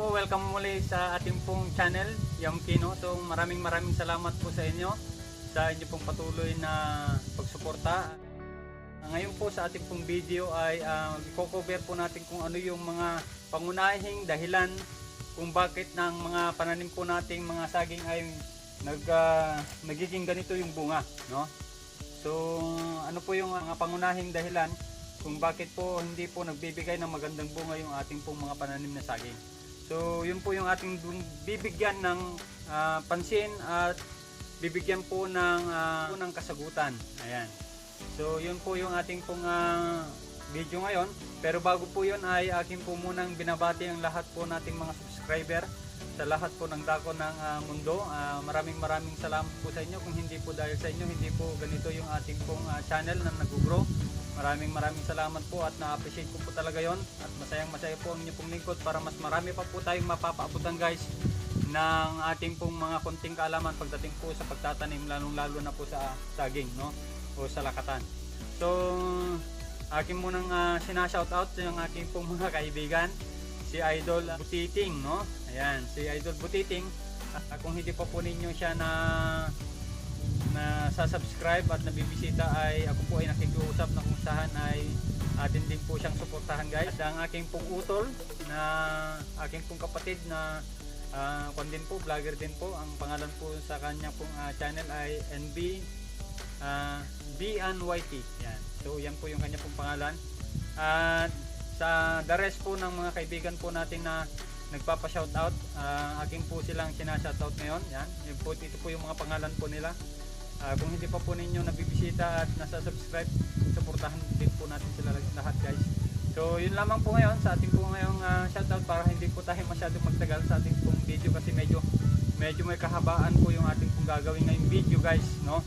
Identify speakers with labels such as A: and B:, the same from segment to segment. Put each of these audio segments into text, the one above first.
A: po, welcome muli sa ating pong channel, Yamkino. So maraming maraming salamat po sa inyo sa inyo pong patuloy na pagsuporta. Ngayon po sa ating pong video ay uh, i-cover po natin kung ano yung mga pangunahing dahilan kung bakit ng mga pananim po nating mga saging ay nag, ah, nagiging ganito yung bunga. No? So ano po yung mga pangunahing dahilan kung bakit po hindi po nagbibigay ng magandang bunga yung ating pong mga pananim na saging. So yun po yung ating bibigyan ng ah, pansin at bibigyan po ng, ah, po ng kasagutan. Ayan. So yun po yung ating pong ah, video ngayon. Pero bago po yun ay akin po munang binabati ang lahat po nating mga subscriber sa lahat po ng dako ng ah, mundo. Ah, maraming maraming salamat po sa inyo. Kung hindi po dahil sa inyo, hindi po ganito yung ating pong ah, channel na nag-grow. Maraming maraming salamat po at na-appreciate ko po talaga yon at masayang masaya po ang inyong pong lingkod para mas marami pa po tayong mapapaabutan guys ng ating pong mga konting kaalaman pagdating po sa pagtatanim lalong lalo na po sa saging no o sa lakatan. So akin munang uh, sinashoutout yung aking pong mga kaibigan si Idol Butiting no. Ayan, si Idol Butiting at kung hindi pa po ninyo siya na na sa-subscribe at nabibisita ay ako po ay nakikiusap na kung saan ay atin din po siyang suportahan guys. At ang aking pong utol na aking pong kapatid na uh, kwan din po, vlogger din po. Ang pangalan po sa kanya pong ah, channel ay NB uh, BNYT. Yan. So yan po yung kanya pong pangalan. At sa the rest po ng mga kaibigan po natin na nagpapa-shoutout, uh, aking po silang sinashoutout ngayon. Yan. Yan po, ito po yung mga pangalan po nila. Ah, kung hindi pa po ninyo nabibisita at nasa-subscribe, suportahan din po natin sila lahat guys. So yun lamang po ngayon sa ating po ngayong ah, shoutout para hindi po tayo masyadong magtagal sa ating pong video kasi medyo medyo may kahabaan po yung ating pong gagawin ngayong video guys, no?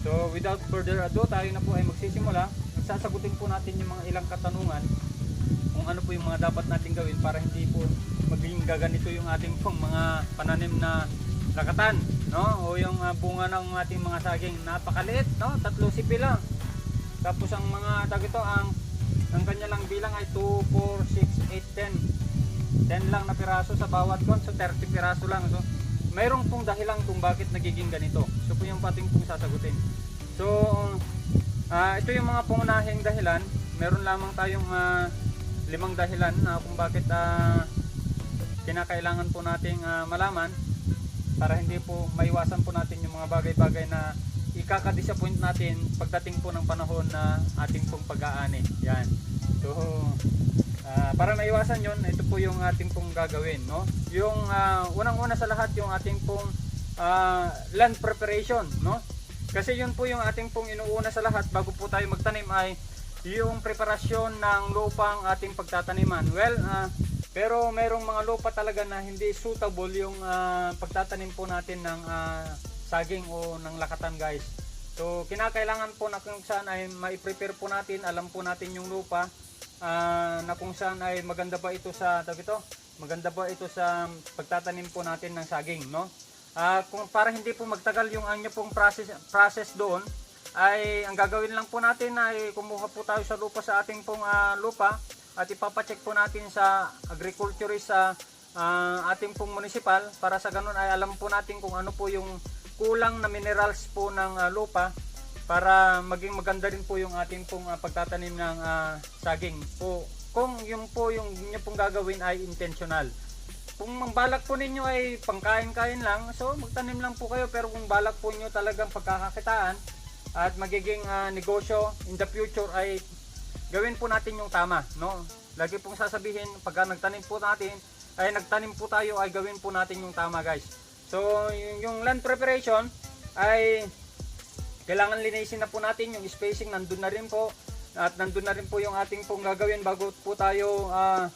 A: So without further ado, tayo na po ay magsisimula. Sasagutin po natin yung mga ilang katanungan kung ano po yung mga dapat natin gawin para hindi po maging gaganito yung ating pong mga pananim na lakatan, no? O yung ah, bunga ng ating mga saging napakaliit, no? Tatlo sipi lang. Tapos ang mga tag ito ang ang kanya lang bilang ay 2, 4, 6, 8, 10. 10 lang na piraso sa bawat kon, so 30 piraso lang. So mayroong pong dahilan kung bakit nagiging ganito. So po yung pating pong sasagutin. So ah, ito yung mga pangunahing dahilan. Meron lamang tayong ah, limang dahilan na kung bakit ah, kinakailangan po nating ah, malaman para hindi po maiwasan po natin yung mga bagay-bagay na ikaka-disappoint natin pagdating po ng panahon na ating pong pag-aani. Yan. So, ah, para maiwasan yon ito po yung ating pong gagawin. No? Yung ah, unang-una sa lahat, yung ating pong ah, land preparation. No? Kasi yun po yung ating pong inuuna sa lahat bago po tayo magtanim ay yung preparasyon ng lupang ating pagtataniman. Well, ah, pero mayroong mga lupa talaga na hindi suitable yung ah, pagtatanim po natin ng ah, saging o ng lakatan guys. So kinakailangan po na kung saan ay mai-prepare po natin, alam po natin yung lupa ah, na kung saan ay maganda ba ito sa tawag ito, maganda ba ito sa pagtatanim po natin ng saging, no? Ah, kung para hindi po magtagal yung ang pong process process doon, ay ang gagawin lang po natin ay kumuha po tayo sa lupa sa ating pong ah, lupa at ipapacheck po natin sa agriculturist sa ah, ating pong municipal. Para sa ganun ay alam po natin kung ano po yung kulang na minerals po ng ah, lupa para maging maganda rin po yung ating pong ah, pagtatanim ng ah, saging po. Kung yung po yung inyo pong gagawin ay intentional. Kung ang balak po ninyo ay pangkain-kain lang, so magtanim lang po kayo. Pero kung balak po ninyo talagang pagkakakitaan at magiging ah, negosyo in the future ay gawin po natin yung tama, no? Lagi pong sasabihin pagka nagtanim po natin, ay nagtanim po tayo ay gawin po natin yung tama, guys. So, yung, land preparation ay kailangan linisin na po natin yung spacing nandun na rin po at nandun na rin po yung ating pong gagawin bago po tayo ah,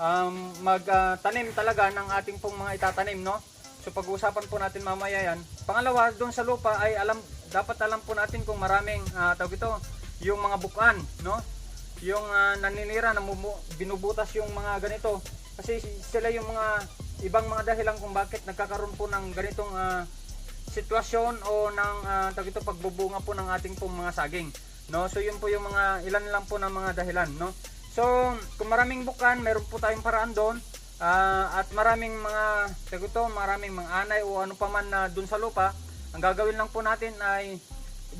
A: um, magtanim talaga ng ating pong mga itatanim no so pag-uusapan po natin mamaya yan pangalawa doon sa lupa ay alam dapat alam po natin kung maraming uh, tawag ito yung mga bukan no yung ah, naninira na binubutas yung mga ganito. Kasi sila yung mga ibang mga dahilan kung bakit nagkakaroon po ng ganitong ah, sitwasyon o ng uh, tawag ito pagbubunga po ng ating pong mga saging no? So yun po yung mga ilan lang po ng mga dahilan no? So kung maraming bukan meron po tayong paraan doon. Ah, at maraming mga taguto, maraming mga anay o ano pa man na dun sa lupa, ang gagawin lang po natin ay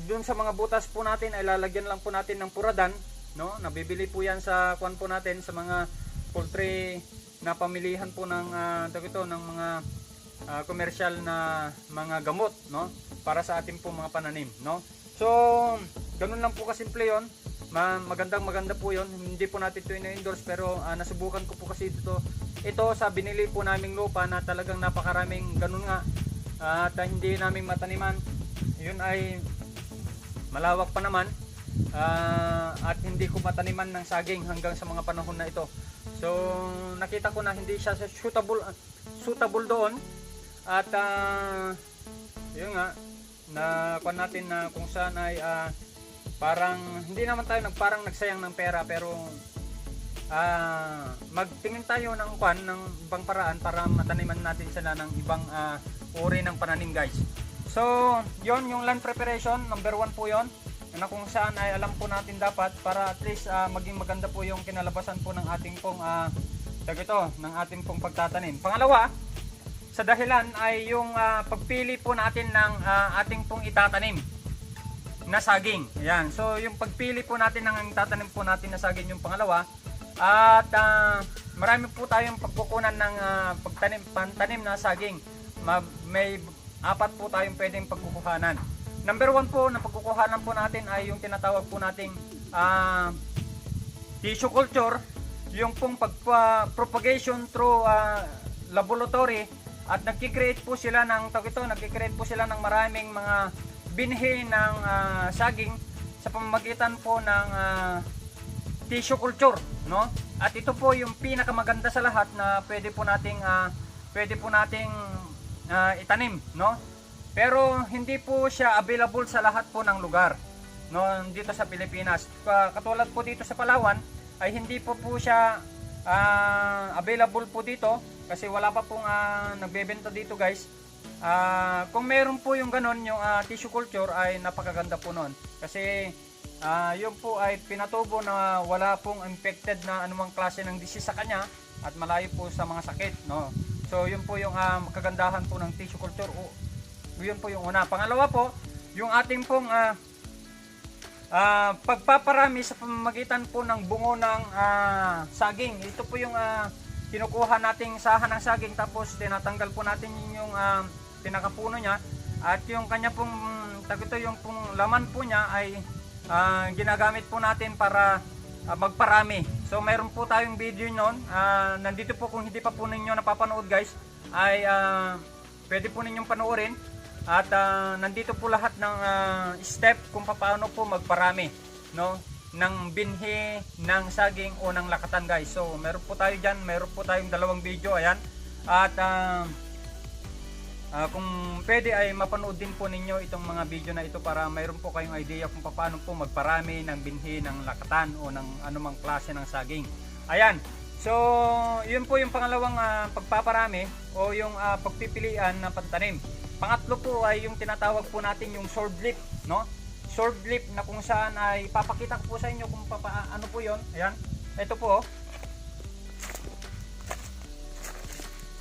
A: dun sa mga butas po natin ay lalagyan lang po natin ng puradan, no? Nabibili po 'yan sa kuan po natin sa mga poultry na pamilihan po ng uh, taguto ng mga ah, commercial na mga gamot, no? Para sa ating po mga pananim, no? So, ganun lang po kasimple 'yon. Ma magandang maganda po 'yon. Hindi po natin ito ina-endorse pero ah, nasubukan ko po kasi dito ito sa binili po naming lupa na talagang napakaraming ganun nga at ah, hindi namin mataniman yun ay malawak pa naman ah, at hindi ko mataniman ng saging hanggang sa mga panahon na ito. So nakita ko na hindi siya suitable suitable doon. At ah, yun nga na kwan natin na kung saan ay ah, parang hindi naman tayo nagparang nagsayang ng pera pero ah magtingin tayo ng kwan ng ibang paraan para mataniman natin sila ng ibang ah, uri ng pananim guys. So, yon yung land preparation, number one po yon na kung saan ay alam po natin dapat para at least ah, maging maganda po yung kinalabasan po ng ating pong uh, ito, ng ating pong pagtatanim. Pangalawa, sa dahilan ay yung ah, pagpili po natin ng ah, ating pong itatanim na saging. Ayan. So, yung pagpili po natin ng itatanim po natin na saging yung pangalawa, at ah, marami po tayong pagkukunan ng ah, pagtanim, pantanim na saging. Ma- may apat po tayong pwedeng pagkukuhanan. Number one po na pagkukuhanan po natin ay yung tinatawag po nating ah, tissue culture, yung pong pagpa-propagation through ah, laboratory at nagki-create po sila ng tawag ito, nagki-create po sila ng maraming mga binhi ng ah, saging sa pamamagitan po ng ah, tissue culture, no? At ito po yung pinakamaganda sa lahat na pwede po nating ah, pwede po nating ah, itanim, no? Pero hindi po siya available sa lahat po ng lugar, no? Dito sa Pilipinas. Katulad po dito sa Palawan ay hindi po po siya ah, available po dito kasi wala pa pong ah, nagbebenta dito, guys. Ah, kung meron po yung ganon, yung ah, tissue culture ay napakaganda po noon. Kasi Ah, yun po ay pinatubo na wala pong infected na anumang klase ng disease sa kanya at malayo po sa mga sakit, no. So, yun po yung ah, kagandahan po ng tissue culture. O, yun po yung una. Pangalawa po, yung ating pong ah, ah, pagpaparami sa pamamagitan po ng bungo ng ah, saging. Ito po yung ah, kinukuha nating sahan ng saging tapos tinatanggal po natin yung ah, pinakapuno niya at yung kanya pong tagito yung pong laman po niya ay ah, ginagamit po natin para ah, magparami. So mayroon po tayong video noon. Ah, nandito po kung hindi pa po ninyo napapanood guys ay ah, pwede po ninyong panoorin. At ah, nandito po lahat ng ah, step kung paano po magparami no ng binhi ng saging o ng lakatan guys. So meron po tayo diyan, meron po tayong dalawang video ayan. At ah, Ah, kung pwede ay mapanood din po ninyo itong mga video na ito para mayroon po kayong idea kung paano po magparami ng binhi ng lakatan o ng anumang klase ng saging. Ayan. So, yun po yung pangalawang ah, pagpaparami o yung ah, pagpipilian ng pantanim. Pangatlo po ay yung tinatawag po natin yung sword lip, no? Sword lip na kung saan ay papakita ko po sa inyo kung papa, ano po yon. Ayan. Ito po. oh.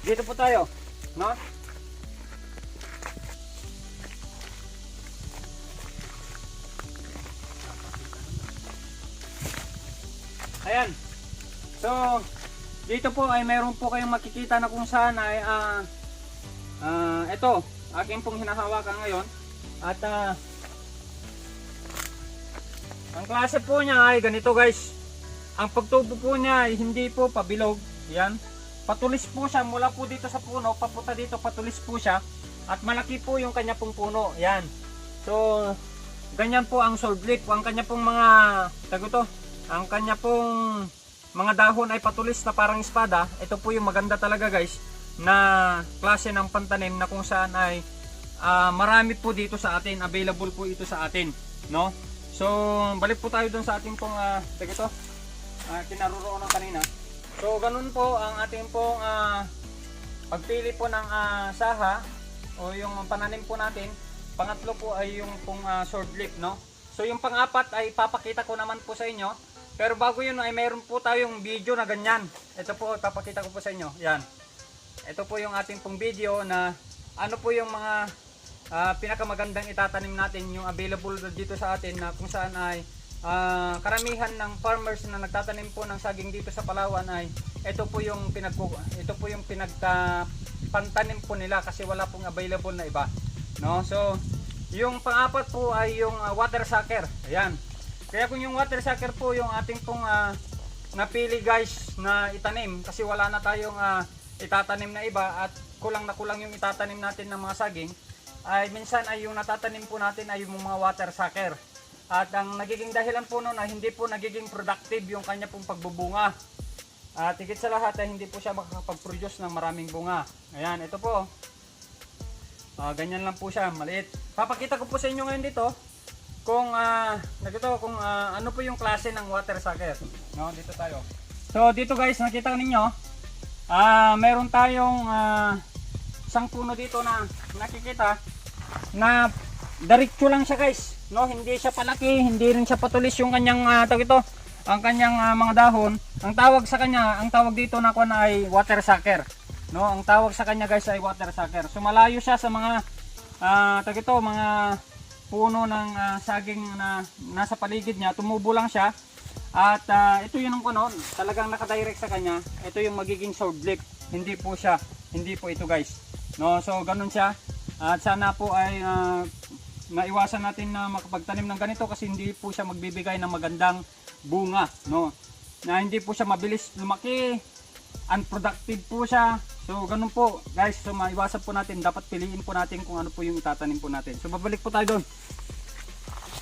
A: Dito po tayo, no? Ayan. So, dito po ay mayroon po kayong makikita na kung saan ay ah ah, ito, aking pong hinahawakan ngayon. At ah, ang klase po niya ay ganito guys. Ang pagtubo po niya ay hindi po pabilog. Yan. Patulis po siya mula po dito sa puno, papunta dito patulis po siya. At malaki po yung kanya pong puno. Yan. So, ganyan po ang sword leaf. Ang kanya pong mga, tago to, ang kanya pong mga dahon ay patulis na parang espada. Ito po yung maganda talaga guys na klase ng pantanim na kung saan ay ah, marami po dito sa atin. Available po ito sa atin. No? So, balik po tayo dun sa ating pong uh, ito, uh, kinaroroonan kanina. So, ganun po ang ating pong ah, pagpili po ng ah, saha o yung pananim po natin. Pangatlo po ay yung pong ah, sword leaf, no? So, yung pang-apat ay papakita ko naman po sa inyo. Pero bago yun ay mayroon po tayong video na ganyan. Ito po, papakita ko po sa inyo. Yan. Ito po yung ating pong video na ano po yung mga ah, pinakamagandang itatanim natin yung available dito sa atin na kung saan ay ah, karamihan ng farmers na nagtatanim po ng saging dito sa Palawan ay ito po yung pinag ito po yung pantanim po nila kasi wala pong available na iba no? So yung pang-apat po ay yung ah, water sucker. Ayan. Kaya kung yung water sucker po yung ating pong ah, napili guys na itanim kasi wala na tayong ah, itatanim na iba at kulang na kulang yung itatanim natin ng mga saging ay minsan ay yung natatanim po natin ay yung mga water sucker at ang nagiging dahilan po noon ay hindi po nagiging productive yung kanya pong pagbubunga at higit sa lahat ay hindi po siya makakapag-produce ng maraming bunga ayan ito po Ah, ganyan lang po siya, maliit. Papakita ko po sa inyo ngayon dito kung ah nagito kung ah, ano po yung klase ng water sucker. No, dito tayo. So dito guys, nakita ninyo, ah meron tayong ah, isang puno dito na nakikita na diretso lang siya guys. No, hindi siya palaki, hindi rin siya patulis yung kanyang uh, tawag ito, ang kanyang ah, mga dahon. Ang tawag sa kanya, ang tawag dito na kuan ay water sucker. No, ang tawag sa kanya guys ay water sucker. So malayo siya sa mga ah tawag ito, mga puno ng ah, saging na nasa paligid niya, tumubo lang siya. At ah, ito yun ang kuno, talagang nakadirect sa kanya. Ito yung magiging sword lip. Hindi po siya, hindi po ito guys. No, so ganun siya. At sana po ay ah, maiwasan natin na makapagtanim ng ganito kasi hindi po siya magbibigay ng magandang bunga, no. Na hindi po siya mabilis lumaki, unproductive po siya. So ganun po, guys. So maiwasan po natin, dapat piliin po natin kung ano po yung itatanim po natin. So babalik po tayo doon.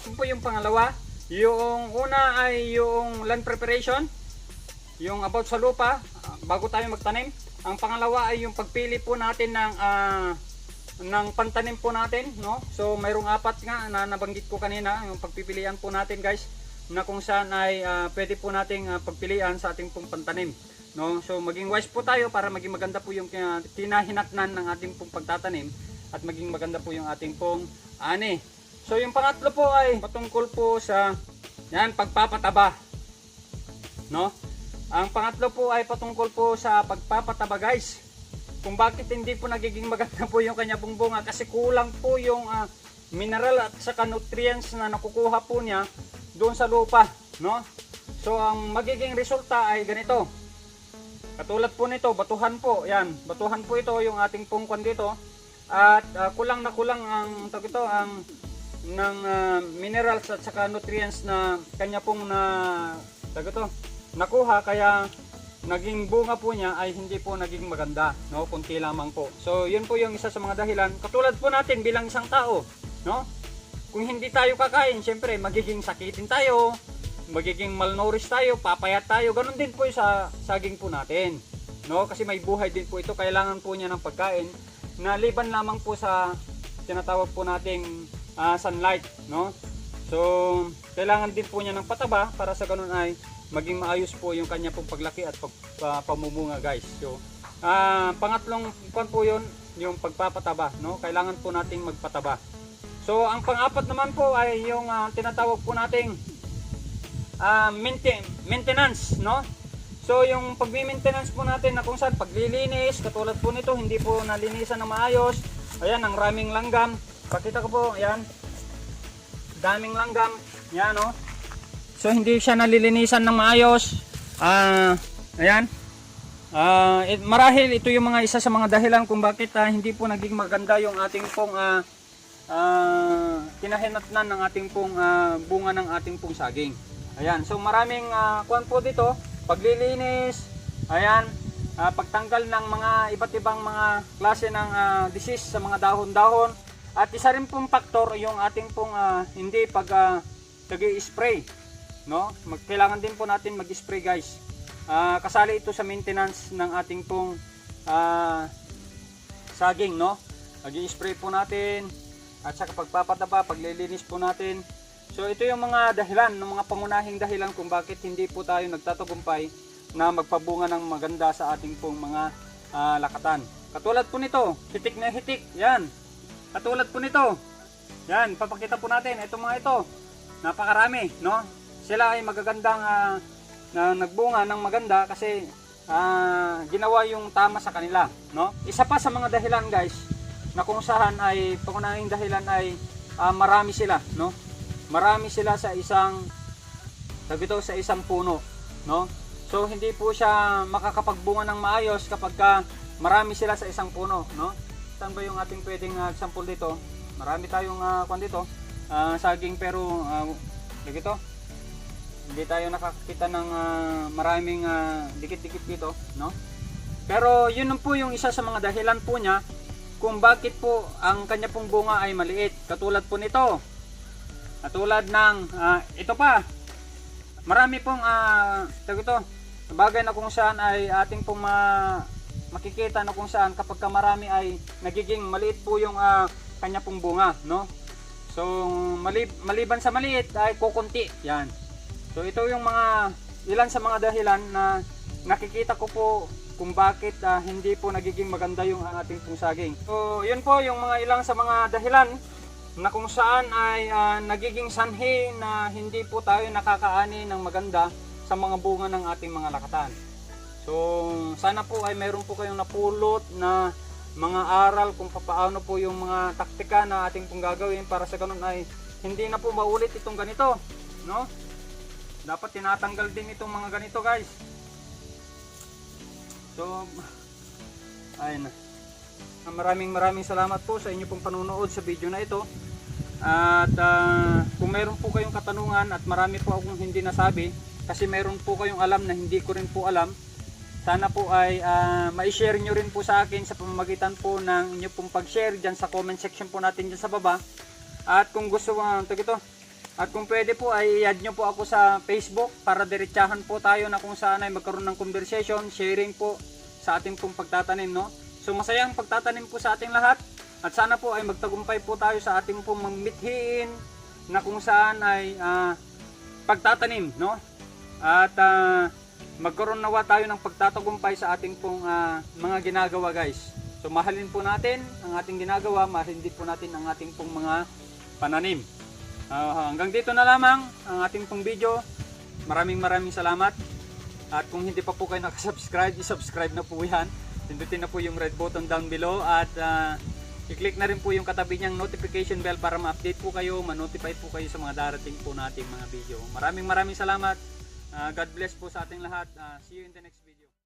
A: Yun po yung pangalawa. Yung una ay yung land preparation, yung about sa lupa, bago tayo magtanim. Ang pangalawa ay yung pagpili po natin ng ah, ng pantanim po natin, no? So mayroong apat nga na nabanggit ko kanina, yung pagpipilian po natin, guys, na kung saan ay ah, pwede po nating ah, pagpilian sa ating pong pantanim, no? So maging wise po tayo para maging maganda po yung kina- kinahinatnan ng ating pong pagtatanim at maging maganda po yung ating pong ani. So yung pangatlo po ay patungkol po sa yan pagpapataba, no? Ang pangatlo po ay patungkol po sa pagpapataba, guys kung bakit hindi po nagiging maganda po yung kanya pong bunga kasi kulang po yung ah, mineral at saka nutrients na nakukuha po niya doon sa lupa, no? So ang magiging resulta ay ganito. Katulad po nito, batuhan po, yan, batuhan po ito yung ating pong kwan dito. At ah, kulang na kulang ang tawag ito, ang ng ah, minerals at saka nutrients na kanya pong na ito, nakuha kaya naging bunga po niya ay hindi po naging maganda, no? Kunti lamang po. So, yun po yung isa sa mga dahilan. Katulad po natin bilang isang tao, no? Kung hindi tayo kakain, syempre magiging sakitin tayo, magiging malnourished tayo, papayat tayo. Ganon din po yung sa saging po natin, no? Kasi may buhay din po ito, kailangan po niya ng pagkain na liban lamang po sa tinatawag po nating ah, sunlight, no? So, kailangan din po niya ng pataba para sa ganun ay maging maayos po yung kanya pong paglaki at pag, pa- pamumunga guys. So, ah, pangatlong kwan po yun, yung pagpapataba, no? Kailangan po nating magpataba. So, ang pang-apat naman po ay yung ah, tinatawag po nating maintain, maintenance, no? So, yung pagmi-maintenance po natin na kung saan paglilinis, katulad po nito, hindi po nalinisan na maayos. Ayan, ang raming langgam. Pakita ko po, ayan. Daming langgam. Yan, no? So hindi siya nalilinisan ng maayos. Ah, ayan. Ah, it, marahil ito yung mga isa sa mga dahilan kung bakit ah, hindi po naging maganda yung ating pong ah ah, kinahinatnan ng ating pong ah, bunga ng ating pong saging. Ayan, so maraming uh, kuan po dito, paglilinis, ayan, ah, pagtanggal ng mga iba't ibang mga klase ng ah, disease sa mga dahon-dahon. At isa rin pong faktor yung ating pong ah, hindi pag uh, spray no? Mag, kailangan din po natin mag-spray guys. Ah, kasali ito sa maintenance ng ating pong ah, saging, no? Mag-spray po natin at saka pagpapataba, paglilinis po natin. So ito yung mga dahilan, ng mga pangunahing dahilan kung bakit hindi po tayo nagtatagumpay na magpabunga ng maganda sa ating pong mga ah, lakatan. Katulad po nito, hitik na hitik, yan. Katulad po nito, yan, papakita po natin, ito mga ito, napakarami, no? sila ay magagandang ah, na nagbunga ng maganda kasi ah, ginawa yung tama sa kanila, no? Isa pa sa mga dahilan, guys, na kung saan ay pangunahing dahilan ay ah, marami sila, no? Marami sila sa isang sabi ito, sa isang puno, no? So hindi po siya makakapagbunga ng maayos kapag ka marami sila sa isang puno, no? Saan ba yung ating pwedeng uh, example dito? Marami tayong uh, kwan dito, ah, saging pero uh, ito, hindi tayo nakakita ng ah, maraming ah, dikit-dikit dito, no? Pero yun po yung isa sa mga dahilan po niya kung bakit po ang kanya pong bunga ay maliit. Katulad po nito. Katulad ng ah, ito pa. Marami pong ah, tawag ito, bagay na kung saan ay ating pong ma- makikita na kung saan kapag ka marami ay nagiging maliit po yung ah, kanya pong bunga, no? So, malib- maliban sa maliit ay kukunti. Yan. So, ito yung mga ilan sa mga dahilan na nakikita ko po kung bakit ah, hindi po nagiging maganda yung ating pong saging. So, yun po yung mga ilang sa mga dahilan na kung saan ay ah, nagiging sanhi na hindi po tayo nakakaani ng maganda sa mga bunga ng ating mga lakatan. So, sana po ay meron po kayong napulot na mga aral kung paano po yung mga taktika na ating pong gagawin para sa ganun ay hindi na po maulit itong ganito, no? Dapat tinatanggal din itong mga ganito, guys. So, ayun na. Ah, Maraming maraming salamat po sa inyo pong panunood sa video na ito. At ah, kung meron po kayong katanungan at marami po akong hindi nasabi, kasi meron po kayong alam na hindi ko rin po alam, sana po ay ah, ma-share nyo rin po sa akin sa pamamagitan po ng inyo pong pag-share dyan sa comment section po natin dyan sa baba. At kung gusto mo, uh, ito, at kung pwede po ay i-add nyo po ako sa Facebook para diretsahan po tayo na kung saan ay magkaroon ng conversation, sharing po sa ating pong pagtatanim, no? So masayang pagtatanim po sa ating lahat at sana po ay magtagumpay po tayo sa ating pong mithiin na kung saan ay ah, pagtatanim, no? At ah, magkaroon nawa tayo ng pagtatagumpay sa ating pong ah, mga ginagawa, guys. So mahalin po natin ang ating ginagawa, mahalin din po natin ang ating pong mga pananim. Ah, hanggang dito na lamang ang ating pong video. Maraming maraming salamat. At kung hindi pa po kayo nakasubscribe, i-subscribe na po yan. Pindutin na po yung red button down below at ah, i-click na rin po yung katabi niyang notification bell para ma-update po kayo, ma-notify po kayo sa mga darating po nating mga video. Maraming maraming salamat. Ah, God bless po sa ating lahat. Ah, see you in the next video.